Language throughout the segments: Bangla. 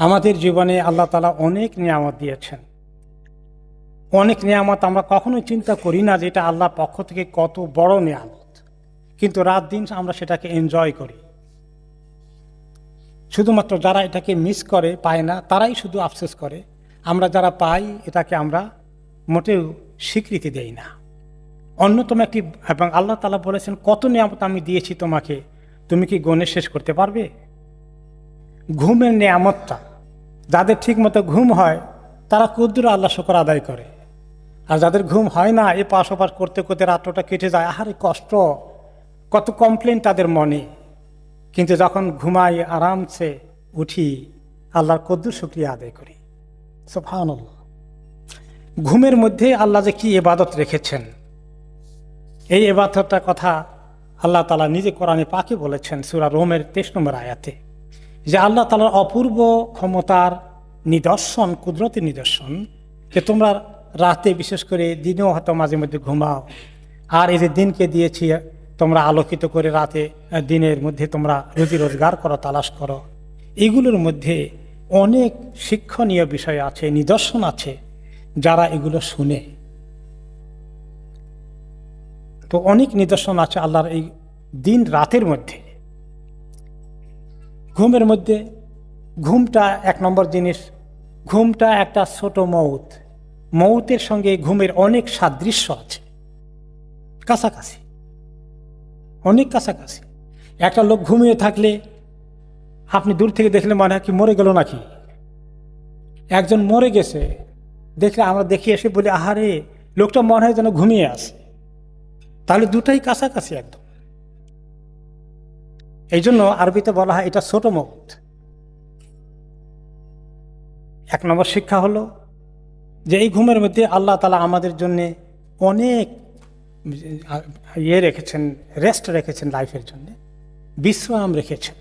আমাদের জীবনে আল্লাহ তালা অনেক নিয়ামত দিয়েছেন। অনেক নিয়ামত আমরা কখনোই চিন্তা করি না যে এটা আল্লাহর পক্ষ থেকে কত বড় নিয়ামত। কিন্তু রাত দিন আমরা সেটাকে এনজয় করি। শুধুমাত্র যারা এটাকে মিস করে, পায় না, তারাই শুধু আফসোস করে। আমরা যারা পাই, এটাকে আমরা মোটেও স্বীকৃতি দেই না। অন্যতম একটি, এবং আল্লাহ তালা বলেছেন, কত নিয়ামত আমি দিয়েছি তোমাকে, তুমি কি গণে শেষ করতে পারবে? ঘুমের নিয়ামতটা যাদের ঠিকমতো ঘুম হয়, তারা কুদ্দুর আল্লাহ শকর আদায় করে। আর যাদের ঘুম হয় না, এ পাশ ওপাশ করতে করতে রাত্রটা কেটে যায়। আহারে কষ্ট, কত কমপ্লেন তাদের মনে। কিন্তু যখন ঘুমাই, আরামসে উঠি, আল্লাহর কদ্দুর শুক্রিয়া আদায় করি। সোফানুল্লাহ ঘুমের মধ্যে আল্লাহ যে কি এবাদত রেখেছেন, এই এবাদতটার কথা আল্লাহ তালা নিজে কোরআনে পাকে বলেছেন, সুরা রোমের তেইশ নম্বর আয়াতে। যে আল্লাহ তালার অপূর্ব ক্ষমতার নিদর্শন কুদরতের নিদর্শন, যে তোমরা রাতে বিশেষ করে দিনেও হয়তো মাঝে মধ্যে ঘুমাও। আর এই যে দিনকে দিয়েছি, তোমরা আলোকিত করে রাতে দিনের মধ্যে তোমরা রুজি রোজগার করো, তালাশ করো। এগুলোর মধ্যে অনেক শিক্ষণীয় বিষয় আছে, নিদর্শন আছে, যারা এগুলো শুনে। তো অনেক নিদর্শন আছে আল্লাহর এই দিন রাতের মধ্যে। ঘুমের মধ্যে, ঘুমটা এক নম্বর জিনিস ঘুমটা একটা ছোট মৌত। মৌতের সঙ্গে ঘুমের অনেক সাদৃশ্য আছে। কাছাকাছি। অনেক কাছাকাছি। একটা লোক ঘুমিয়ে থাকলে আপনি দূর থেকে দেখলে মনে হয় কি মরে গেল নাকি? একজন মরে গেছে। দেখলে আমরা দেখি এসে বলি, আহারে, লোকটা মনে হয় যেন ঘুমিয়ে আছে। তাহলে দুটাই কাছাকাছি একদম। এই জন্য আরবিতে বলা হয় এটা ছোট মত। এক নম্বর শিক্ষা হলো যে এই ঘুমের মধ্যে আল্লাহ তালা আমাদের জন্যে অনেক ইয়ে রেখেছেন রেস্ট রেখেছেন লাইফের জন্য। বিশ্রাম রেখেছেন।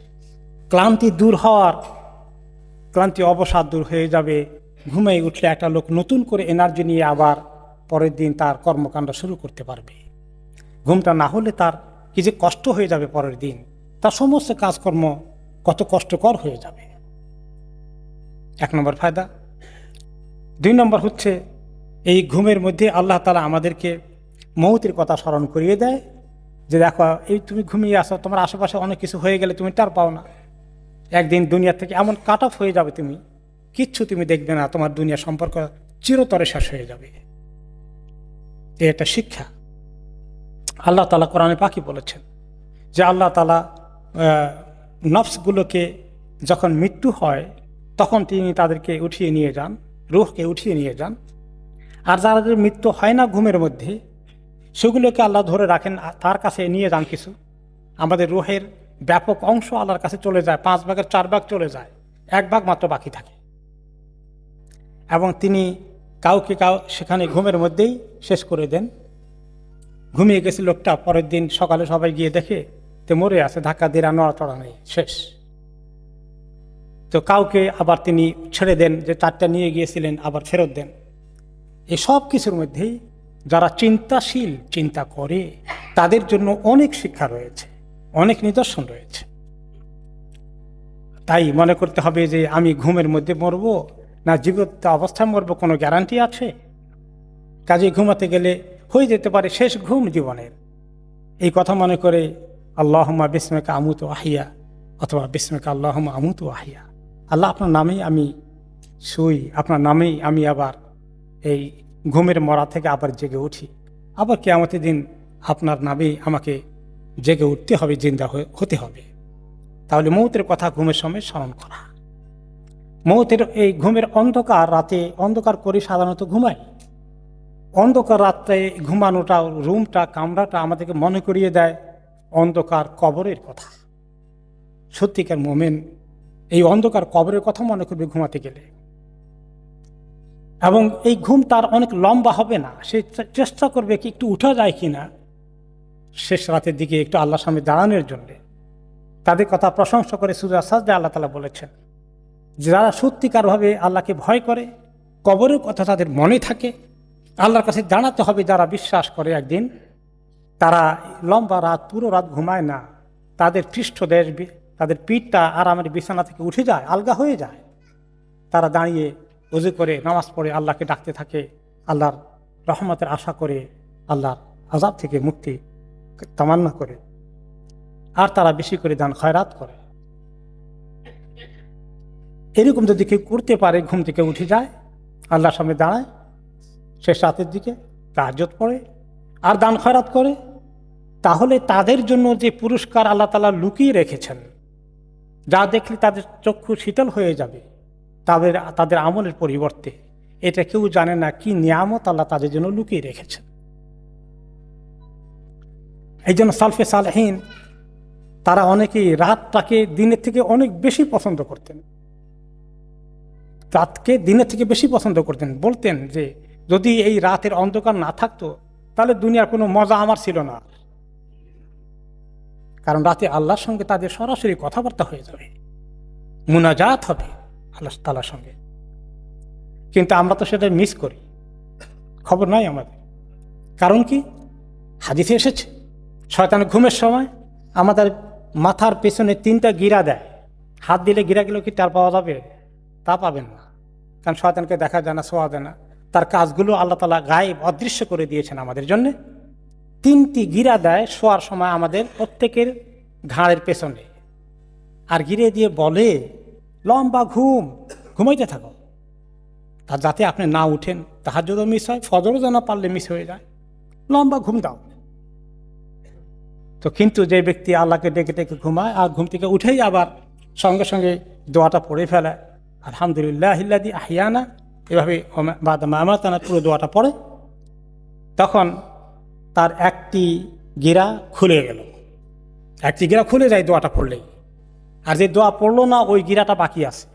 ক্লান্তি দূর হওয়ার, ক্লান্তি অবসাদ দূর হয়ে যাবে। ঘুমিয়ে উঠলে একটা লোক নতুন করে এনার্জি নিয়ে আবার পরের দিন তার কর্মকাণ্ড শুরু করতে পারবে। ঘুমটা না হলে তার কি যে কষ্ট হয়ে যাবে পরের দিন। তার সমস্ত কাজকর্ম কত কষ্টকর হয়ে যাবে। এক নম্বর ফায়দা। দুই নম্বর হচ্ছে, এই ঘুমের মধ্যে আল্লাহ তালা আমাদেরকে মৌতের কথা স্মরণ করিয়ে দেয় যে দেখো, এই তুমি ঘুমিয়ে আসো তোমার আশেপাশে অনেক কিছু হয়ে গেলে তুমি টার পাও না। একদিন দুনিয়া থেকে এমন কাট অফ হয়ে যাবে তুমি, কিচ্ছু তুমি দেখবে না, তোমার দুনিয়া সম্পর্ক চিরতরে শেষ হয়ে যাবে। এ একটা শিক্ষা। আল্লাহ তালা কোরআনে পাখি বলেছেন যে আল্লাহ তালা নফসগুলোকে যখন মৃত্যু হয় তখন তিনি তাদেরকে উঠিয়ে নিয়ে যান, রুহকে উঠিয়ে নিয়ে যান। আর যাদের মৃত্যু হয় না ঘুমের মধ্যে, সেগুলোকে আল্লাহ ধরে রাখেন তার কাছে নিয়ে যান কিছু। আমাদের রুহের ব্যাপক অংশ আল্লাহর কাছে চলে যায়, পাঁচ ভাগের চার ভাগ চলে যায়, এক ভাগ মাত্র বাকি থাকে। এবং তিনি কাউকে কাউ, সেখানে ঘুমের মধ্যেই শেষ করে দেন। ঘুমিয়ে গেছে লোকটা, পরের দিন সকালে সবাই গিয়ে দেখে, তে মরে আছে, ধাক্কা দিয়ে নড়াচড়া নেই, শেষ। তো কাউকে আবার তিনি ছেড়ে দেন যে চারটা নিয়ে গিয়েছিলেন, আবার ফেরত দেন। এই সব কিছুর মধ্যেই যারা চিন্তাশীল, চিন্তা করে, তাদের জন্য অনেক শিক্ষা রয়েছে, অনেক নিদর্শন রয়েছে। তাই মনে করতে হবে যে আমি ঘুমের মধ্যে মরব, না জীবিত অবস্থায় মরব, কোনো গ্যারান্টি আছে? কাজে ঘুমাতে গেলে হয়ে যেতে পারে শেষ ঘুম জীবনের। এই কথা মনে করে আল্লাহমা বিস্মেকা আমুত আহিয়া, অথবা বিস্মেকা আল্লাহমা আমুত আহিয়া। আল্লাহ আপনার নামেই আমি শুই, আপনার নামেই আমি আবার এই ঘুমের মরা থেকে আবার জেগে উঠি। আবার কেয়ামতের দিন আপনার নামেই আমাকে জেগে উঠতে হবে, জিন্দা হতে হবে। তাহলে মৌতের কথা ঘুমের সময় স্মরণ করা। মৌতের এই ঘুমের অন্ধকার রাতে, অন্ধকার করে সাধারণত ঘুমাই। অন্ধকার রাত্রে ঘুমানোটা, রুমটা, কামরাটা আমাদেরকে মনে করিয়ে দেয় অন্ধকার কবরের কথা। সত্যিকার মোমেন এই অন্ধকার কবরের কথা মনে করবে ঘুমাতে গেলে। এবং এই ঘুম তার অনেক লম্বা হবে না। সে চেষ্টা করবে কি একটু উঠা যায় কি না শেষ রাতের দিকে একটু আল্লাহর সামনে দাঁড়ানোর জন্যে। তাদের কথা প্রশংসা করে সুজা সাজদা আল্লাহ তালা বলেছেন যারা সত্যিকারভাবে আল্লাহকে ভয় করে, কবরের কথা তাদের মনে থাকে, আল্লাহর কাছে দাঁড়াতে হবে যারা বিশ্বাস করে একদিন, তারা লম্বা রাত, পুরো রাত ঘুমায় না। তাদের পৃষ্ঠদেশ তাদের পিঠটা আরামের বিছানা থেকে উঠে যায়, আলগা হয়ে যায়। তারা দাঁড়িয়ে উজু করে নামাজ পড়ে, আল্লাহকে ডাকতে থাকে, আল্লাহর রহমতের আশা করে, আল্লাহর আজাব থেকে মুক্তি তামান্না করে। আর তারা বেশি করে দান, খয়রাত করে। এরকম যদি কেউ করতে পারে, ঘুম থেকে উঠে যায়, আল্লাহর সামনে দাঁড়ায় শেষ রাতের দিকে তাহাজত পড়ে, আর দান, খয়রাত করে, তাহলে তাদের জন্য যে পুরস্কার আল্লাহ তালা লুকিয়ে রেখেছেন যা দেখলে তাদের চক্ষু শীতল হয়ে যাবে, তাদের তাদের আমলের পরিবর্তে। এটা কেউ জানে না কি নিয়ামত আল্লাহ তাদের জন্য লুকিয়ে রেখেছেন। এই জন্য সালফে সালহীন, তারা অনেকেই রাতটাকে দিনের থেকে অনেক বেশি পছন্দ করতেন। রাতকে দিনের থেকে বেশি পছন্দ করতেন। বলতেন যে, যদি এই রাতের অন্ধকার না থাকতো, তাহলে দুনিয়ার কোনো মজা আমার ছিল না। কারণ রাতে আল্লাহর সঙ্গে তাদের সরাসরি কথাবার্তা হয়ে যাবে। মুনাজাত হবে আল্লাহ তালার সঙ্গে। কিন্তু আমরা তো সেটা মিস করি। খবর নাই আমাদের। কারণ কি? হাদিসে এসেছে, শয়তান ঘুমের সময় আমাদের মাথার পেছনে তিনটা গিরা দেয়। হাত দিলে গিরা গিরাগুলো কি তার পাওয়া যাবে? তা পাবেন না। কারণ শয়তানকে দেখা যায় না, শোয়া যায় না। তার কাজগুলো আল্লাহ তালা গায়েব, অদৃশ্য করে দিয়েছেন আমাদের জন্যে। তিনটি গিরা দেয় শোয়ার সময় আমাদের প্রত্যেকের ঘাড়ের পেছনে। আর গিরে দিয়ে বলে, লম্বা ঘুম, ঘুমাইতে থাকো। তার যাতে আপনি না উঠেন তাহার যদি মিস হয়, ফজরও যেন পারলে মিস হয়ে যায়। লম্বা ঘুম দাও। তো কিন্তু যে ব্যক্তি আল্লাহকে ডেকে ডেকে ঘুমায় আর ঘুম থেকে উঠেই আবার সঙ্গে সঙ্গে দোয়াটা পড়ে ফেলে, আলহামদুলিল্লাহ আহিয়ানা এভাবে বাদ মামাতানা পুরো দোয়াটা পড়ে। তখন তার একটি গিরা খুলে গেল। একটি গিরা খুলে যায়, দোয়াটা পড়লেই। আর যে দোয়া পড়ল না, ওই গিরাটা বাকি আছে।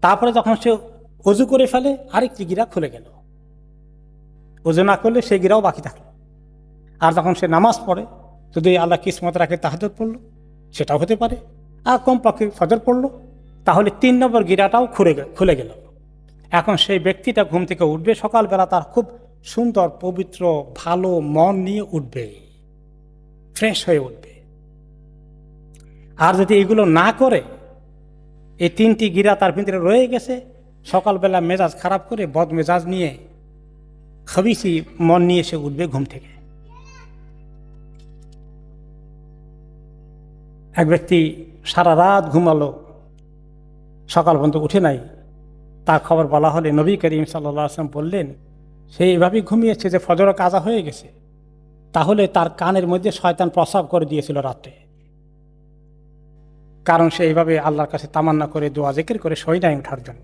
তারপরে যখন সে অজু করে ফেলে, আরেকটি গিরা খুলে গেল। অজু না করলে সেই গিরাও বাকি থাকল। আর যখন সে নামাজ পড়ে, যদি আল্লাহ কিসমত রাখে তাহাজত পড়ল, সেটাও হতে পারে। আর কমপক্ষে ফজর পড়ল, তাহলে তিন নম্বর গিরাটাও খুলে খুলে গেল। এখন সেই ব্যক্তিটা ঘুম থেকে উঠবে সকালবেলা, তার খুব সুন্দর, পবিত্র, ভালো মন নিয়ে উঠবে। ফ্রেশ হয়ে উঠবে। আর যদি এগুলো না করে, এই তিনটি গিরা তার ভিতরে রয়ে গেছে, সকালবেলা মেজাজ খারাপ করে বদ মেজাজ নিয়ে খবিসি মন নিয়ে সে উঠবে ঘুম থেকে। এক ব্যক্তি সারা রাত ঘুমালো, সকাল পর্যন্ত উঠে নাই। তার খবর বলা হলে নবী করিম সাল্লা আসলাম বললেন সে এভাবেই ঘুমিয়েছে যে ফজর কাজা হয়ে গেছে। তাহলে তার কানের মধ্যে শয়তান প্রসাব করে দিয়েছিল রাত্রে। কারণ সে এইভাবে আল্লাহর কাছে তামান্না করে, দোয়া, জেকের করে সই নাই ওঠার জন্য।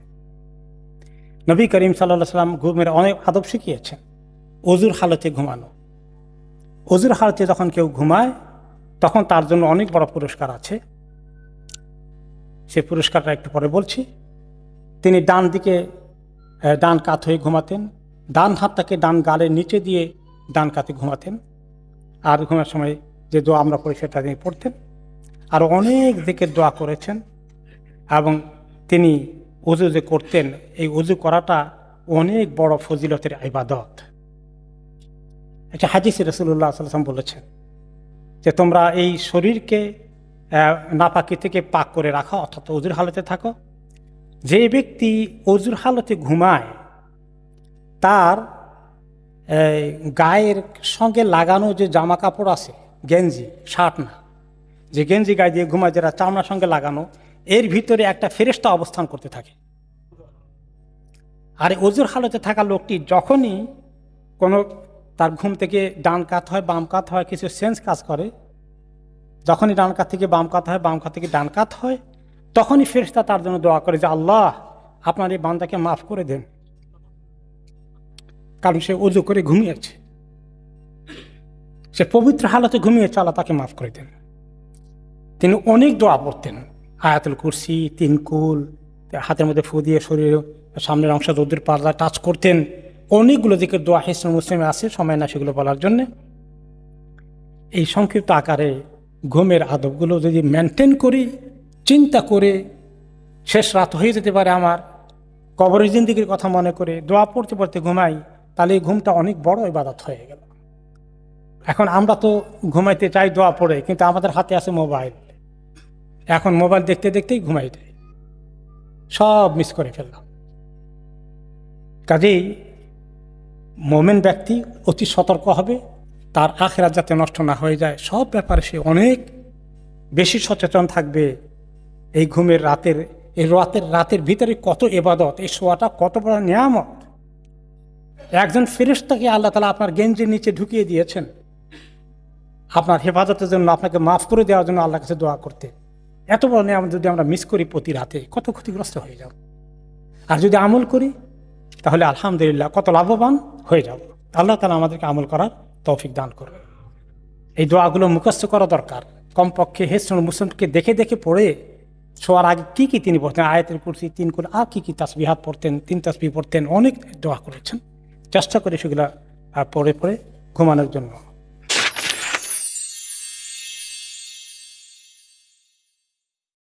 নবী করিম সাল্লাহ সাল্লাম ঘুমের অনেক আদব শিখিয়েছেন। অজুর হালতে ঘুমানো। অজুর হালতে যখন কেউ ঘুমায়, তখন তার জন্য অনেক বড় পুরস্কার আছে। সে পুরস্কারটা একটু পরে বলছি। তিনি ডান দিকে ডান কাত হয়ে ঘুমাতেন। ডান হাতটাকে ডান গালের নিচে দিয়ে ডান কাতে ঘুমাতেন। আর ঘুমের সময় যে দোয়া আমরা পড়ি সেটা তিনি পড়তেন। আর অনেক দিকে দোয়া করেছেন এবং তিনি উজু যে করতেন, এই উজু করাটা অনেক বড় ফজিলতের ইবাদত। একটা হাজিস রসুল্লাহ সাল্লাম বলেছেন যে, তোমরা এই শরীরকে নাপাকি থেকে পাক করে রাখো, অর্থাৎ অজুর হালতে থাকো। যে ব্যক্তি অজুর হালতে ঘুমায় তার গায়ের সঙ্গে লাগানো যে জামা কাপড় আছে, গেঞ্জি, শার্ট না, যে গেঞ্জি গায়ে দিয়ে ঘুমায়, যেটা চামড়ার সঙ্গে লাগানো, এর ভিতরে একটা ফেরেস্তা অবস্থান করতে থাকে। আর অজুর হালতে থাকা লোকটি যখনই কোনো তার ঘুম থেকে ডান কাত হয়, বাম কাত হয়, কিছু সেন্স কাজ করে, যখনই ডান কাত থেকে বাম কাত হয়, বাম কাত থেকে ডান কাত হয়, তখনই ফেরিস্তা তার জন্য দোয়া করে যে, আল্লাহ, আপনার এই বান্দাকে মাফ করে দেন। কারণ সে উজু করে ঘুমিয়েছে। সে পবিত্র হালতে ঘুমিয়েছে আল্লাহ তাকে মাফ করে দেন। তিনি অনেক দোয়া পড়তেন। আয়াতুল কুরসি তিনকুল হাতের মধ্যে ফু দিয়ে শরীর সামনের অংশ রোদের পাল্লা টাচ করতেন। অনেকগুলো দিকে দোয়া হিসেবে মুসলিমে আছে, সময় না সেগুলো বলার জন্যে। এই সংক্ষিপ্ত আকারে ঘুমের আদবগুলো যদি মেনটেন করি, চিন্তা করে শেষ রাত হয়ে যেতে পারে আমার। কবরের জিন্দিগির কথা মনে করে দোয়া পড়তে পড়তে ঘুমাই। তাহলে এই ঘুমটা অনেক বড় ইবাদত হয়ে গেল। এখন আমরা তো ঘুমাইতে চাই দোয়া পড়ে, কিন্তু আমাদের হাতে আছে মোবাইল। এখন মোবাইল দেখতে দেখতেই ঘুমাই দেয় সব মিস করে ফেললাম। কাজেই মোমেন ব্যক্তি অতি সতর্ক হবে, তার আখেরাত যাতে নষ্ট না হয়ে যায়, সব ব্যাপারে সে অনেক বেশি সচেতন থাকবে। এই ঘুমের রাতের, এই রাতের রাতের ভিতরে কত এবাদত এই শোয়াটা কত বড় নিয়ামত। একজন ফেরেশতাকে আল্লাহ তালা আপনার গেঞ্জির নিচে ঢুকিয়ে দিয়েছেন। আপনার হেফাজতের জন্য, আপনাকে মাফ করে দেওয়ার জন্য আল্লাহ কাছে দোয়া করতে। এত বড় নিয়ামত যদি আমরা মিস করি প্রতি রাতে, কত ক্ষতিগ্রস্ত হয়ে যাব। আর যদি আমল করি, তাহলে আলহামদুলিল্লাহ কত লাভবান হয়ে যাব। আল্লাহ তালা আমাদেরকে আমল করার তৌফিক দান করবে এই দোয়াগুলো মুখস্থ করা দরকার। কমপক্ষে হেসন মুসলিমকে দেখে দেখে পড়ে শোয়ার আগে কী কী তিনি পড়তেন? আয়াতের কুরসি, তিন করে আর কী কী তাসবিহাত পড়তেন, তিন তাসবি পড়তেন, অনেক দোয়া করেছেন। চেষ্টা করি সেগুলা পরে পরে ঘুমানোর জন্য।